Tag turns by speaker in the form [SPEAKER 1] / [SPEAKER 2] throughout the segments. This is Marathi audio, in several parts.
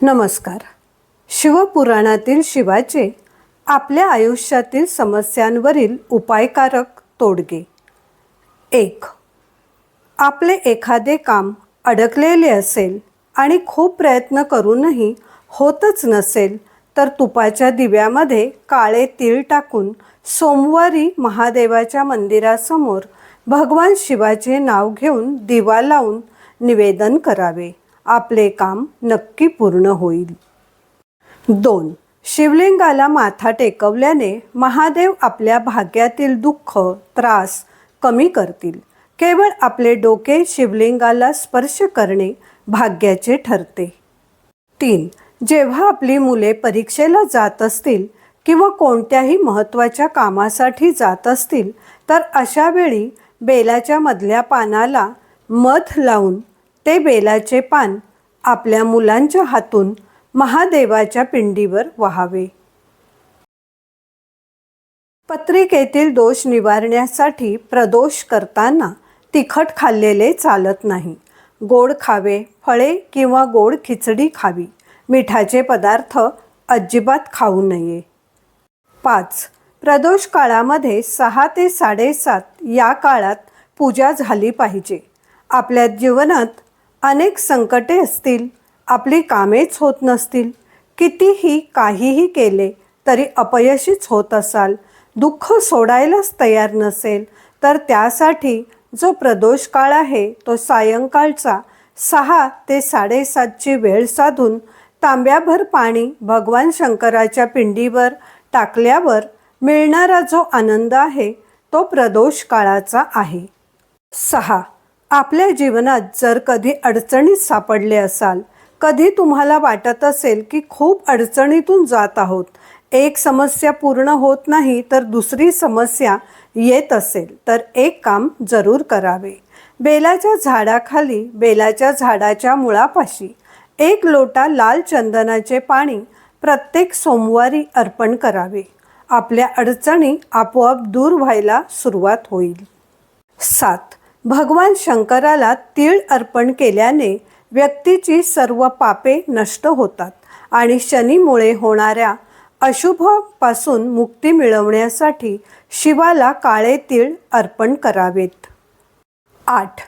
[SPEAKER 1] नमस्कार. शिवपुराणातील शिवाचे आपल्या आयुष्यातील समस्यांवरील उपायकारक तोडगे. एक आपले एखादे काम अडकलेले असेल आणि खूप प्रयत्न करूनही होतच नसेल तर तुपाच्या दिव्यामध्ये काळे तीळ टाकून सोमवारी महादेवाच्या मंदिरासमोर भगवान शिवाचे नाव घेऊन दिवा लावून निवेदन करावे. आपले काम नक्की पूर्ण होईल. दोन शिवलिंगाला माथा टेकवल्याने महादेव आपल्या भाग्यातील दुःख त्रास कमी करतील. केवळ आपले डोके शिवलिंगाला स्पर्श करणे भाग्याचे ठरते. तीन जेव्हा आपली मुले परीक्षेला जात असतील किंवा कोणत्याही महत्त्वाच्या कामासाठी जात असतील तर अशा वेळी बेलाच्या मधल्या पानाला मध लावून ते बेलाचे पान आपल्या मुलांच्या हातून महादेवाच्या पिंडीवर वहावे. पत्रिकेतील दोष निवारण्यासाठी प्रदोष करताना तिखट खाल्लेले चालत नाही. गोड खावे फळे किंवा गोड खिचडी खावी. मिठाचे पदार्थ अजिबात खाऊ नये. पाच. प्रदोष काळामध्ये सहा ते साडेसात या काळात पूजा झाली पाहिजे. आपल्या जीवनात अनेक संकटे असतील आपली कामेच होत नसतील. कितीही काहीही केले तरी अपयशीच होत असाल. दुःख सोडायलाच तयार नसेल तर त्यासाठी जो प्रदोष काळ आहे तो सायंकाळचा सहा ते साडेसातची वेळ साधून तांब्याभर पाणी भगवान शंकराच्या पिंडीवर टाकल्यावर मिळणारा जो आनंद आहे तो प्रदोष काळाचा आहे. सहा आपल्या जीवनात जर कधी अडचणीत सापडले असाल कधी तुम्हाला वाटत असेल की खूप अडचणीतून जात आहोत एक समस्या पूर्ण होत नाही तर दुसरी समस्या येत असेल तर एक काम जरूर करावे. बेलाच्या झाडाखाली बेलाच्या झाडाच्या मुळापाशी एक लोटा लाल चंदनाचे पाणी प्रत्येक सोमवारी अर्पण करावे. आपल्या अडचणी आपोआप दूर व्हायला सुरुवात होईल. सात. भगवान शंकराला तीळ अर्पण केल्याने व्यक्तीची सर्व पापे नष्ट होतात आणि शनीमुळे होणाऱ्या अशुभपासून मुक्ती मिळवण्यासाठी शिवाला काळे तीळ अर्पण करावेत. आठ.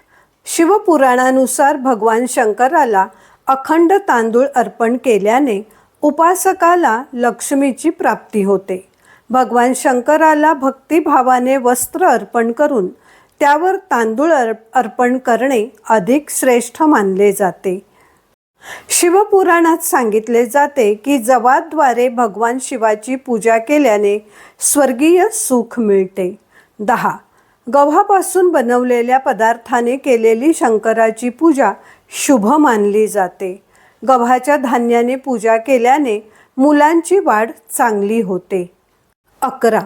[SPEAKER 1] शिवपुराणानुसार भगवान शंकराला अखंड तांदूळ अर्पण केल्याने उपासकाला लक्ष्मीची प्राप्ती होते. भगवान शंकराला भक्तिभावाने वस्त्र अर्पण करून त्यावर तांदूळ अर्पण करणे अधिक श्रेष्ठ मानले जाते. शिवपुराणात सांगितले जाते की जवाद्वारे भगवान शिवाची पूजा केल्याने स्वर्गीय सुख मिळते. दहा. गव्हापासून बनवलेल्या पदार्थाने केलेली शंकराची पूजा शुभ मानली जाते. गव्हाच्या धान्याने पूजा केल्याने मुलांची वाढ चांगली होते. अकरा.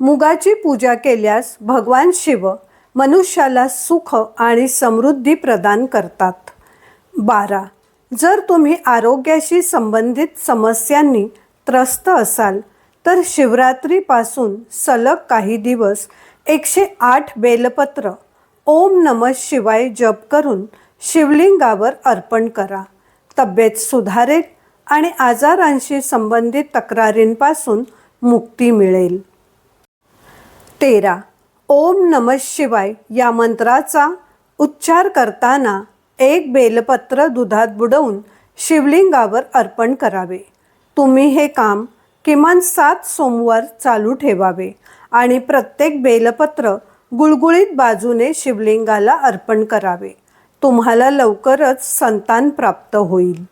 [SPEAKER 1] मुगाची पूजा केल्यास भगवान शिव मनुष्याला सुख आणि समृद्धी प्रदान करतात. बारा. जर तुम्ही आरोग्याशी संबंधित समस्यांनी त्रस्त असाल तर शिवरात्रीपासून सलग काही दिवस एकशे आठ बेलपत्र ओम नम शिवाय जप करून शिवलिंगावर अर्पण करा. तब्येत सुधारेल आणि आजारांशी संबंधित तक्रारींपासून मुक्ती मिळेल. तेरा. ओम नम शिवाय या मंत्राचा उच्चार करताना एक बेलपत्र दुधात बुडवून शिवलिंगावर अर्पण करावे. तुम्ही हे काम किमान सात सोमवार चालू ठेवावे आणि प्रत्येक बेलपत्र गुळगुळीत बाजूने शिवलिंगाला अर्पण करावे. तुम्हाला लवकरच संतान प्राप्त होईल.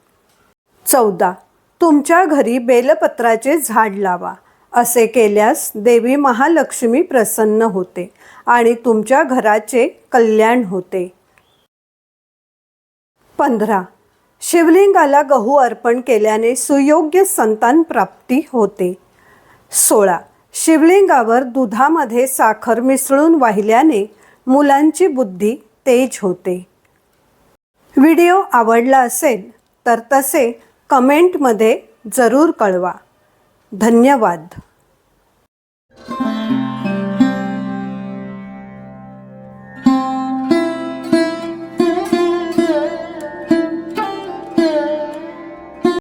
[SPEAKER 1] चौदा. तुमच्या घरी बेलपत्राचे झाड लावा. असे केल्यास देवी महालक्ष्मी प्रसन्न होते आणि तुमच्या घराचे कल्याण होते. पंधरा. शिवलिंगाला गहू अर्पण केल्याने सुयोग्य संतान प्राप्ती होते. सोळा. शिवलिंगावर दुधामध्ये साखर मिसळून वाहिल्याने मुलांची बुद्धी तेज होते. व्हिडिओ आवडला असेल तर तसे कमेंटमध्ये जरूर कळवा. धन्यवाद.